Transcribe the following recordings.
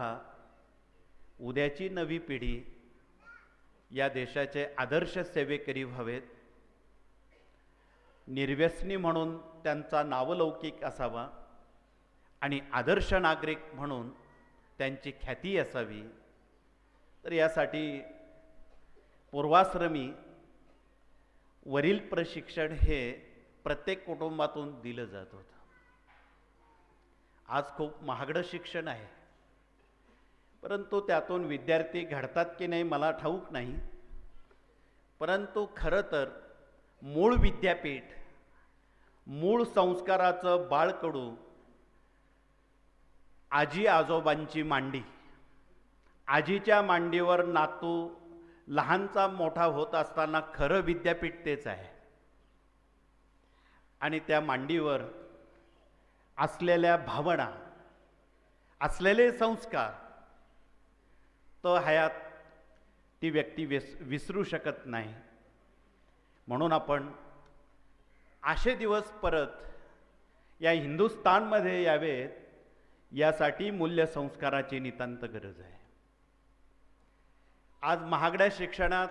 हा उद्याची नवी पिढी या देशाचे आदर्श सेवेकरी व्हावेत. निर्व्यसनी म्हणून त्यांचा नावलौकिक असावा आणि आदर्श नागरिक म्हणून त्यांची ख्याती असावी. तर यासाठी पूर्वाश्रमी वरील प्रशिक्षण हे प्रत्येक कुटुंबातून दिलं जात होतं. आज खूप महागडं शिक्षण आहे. परंतु त्यातून विद्यार्थी घडतात की नाही मला ठाऊक नाही. परंतु खरं तर मूळ विद्यापीठ मूळ संस्काराचं बाळकडू आजी आजोबांची मांडी आजीच्या मांडीवर नातू लहानचा मोठा होत असताना खरं विद्यापीठ तेच आहे. आणि त्या मांडीवर असलेल्या भावना असलेले संस्कार तो हयात ती व्यक्ती विस विसरू शकत नाही. म्हणून आपण असे दिवस परत या हिंदुस्थानमध्ये यावेत यासाठी मूल्यसंस्काराची नितांत गरज आहे. आज महागड्या शिक्षणात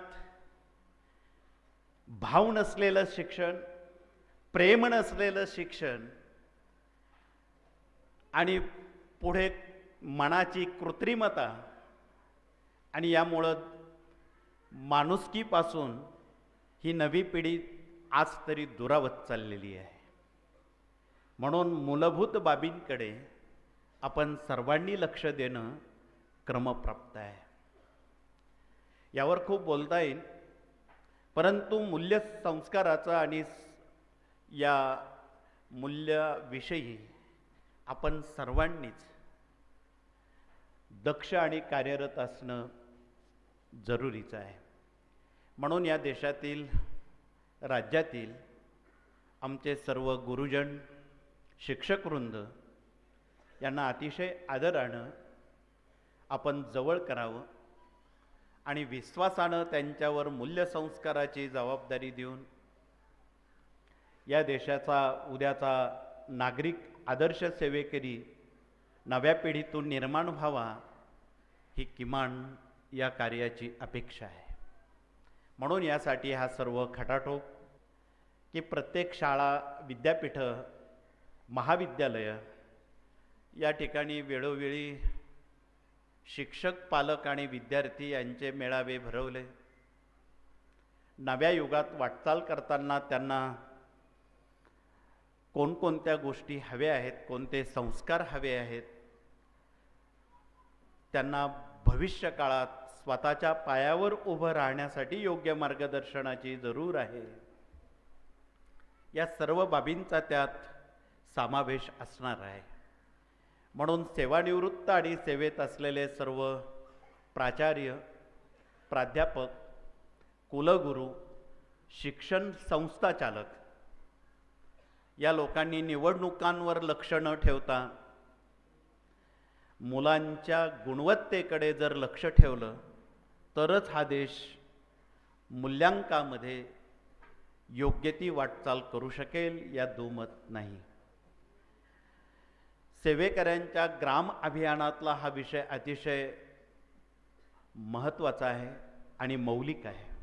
भाव नसलेलं शिक्षण प्रेम नसलेलं शिक्षण आणि पुढे मनाची कृत्रिमता आणि यामुळं माणुसकीपासून ही नवी पिढी आज तरी दुरावत चाललेली आहे. म्हणून मूलभूत बाबींकडे आपण सर्वांनी लक्ष देणं क्रमप्राप्त आहे. यावर खूप बोलता येईल परंतु मूल्य संस्काराचं आणि या मूल्याविषयी आपण सर्वांनीच दक्ष आणि कार्यरत असणं जरुरीचं आहे. म्हणून या देशातील राज्यातील आमचे सर्व गुरुजन शिक्षकवृंद यांना अतिशय आदरानं आपण जवळ करावं आणि विश्वासानं त्यांच्यावर मूल्यसंस्काराची जबाबदारी देऊन या देशाचा उद्याचा नागरिक आदर्श सेवेकरी नव्या पिढीतून निर्माण व्हावा ही किमान या कार्याची अपेक्षा आहे. म्हणून यासाठी हा सर्व खटाटोप की प्रत्येक शाळा विद्यापीठं महाविद्यालयं या ठिकाणी वेळोवेळी शिक्षक पालक आणि विद्यार्थी यांचे मेळावे भरवले. नव्या युगात वाटचाल करताना त्यांना कोणकोणत्या गोष्टी हव्या आहेत कोणते संस्कार हवे आहेत त्यांना भविष्य काळात स्वतःच्या पायावर उभं राहण्यासाठी योग्य मार्गदर्शनाची जरूर आहे. या सर्व बाबींचा त्यात समावेश असणार आहे. म्हणून सेवानिवृत्त आणि सेवेत असलेले सर्व प्राचार्य प्राध्यापक कुलगुरू शिक्षण संस्था चालक या लोकांनी निवडणुकांवर लक्ष न ठेवता मुलांच्या गुणवत्तेकडे जर लक्ष ठेवलं तरच हा देश मूल्यांकामध्ये योग्य ती वाटचाल करू शकेल या दुमत नाही. सेवेकऱ्यांच्या ग्राम अभियानातला हा विषय अतिशय महत्त्वाचा आहे आणि मौलिक आहे.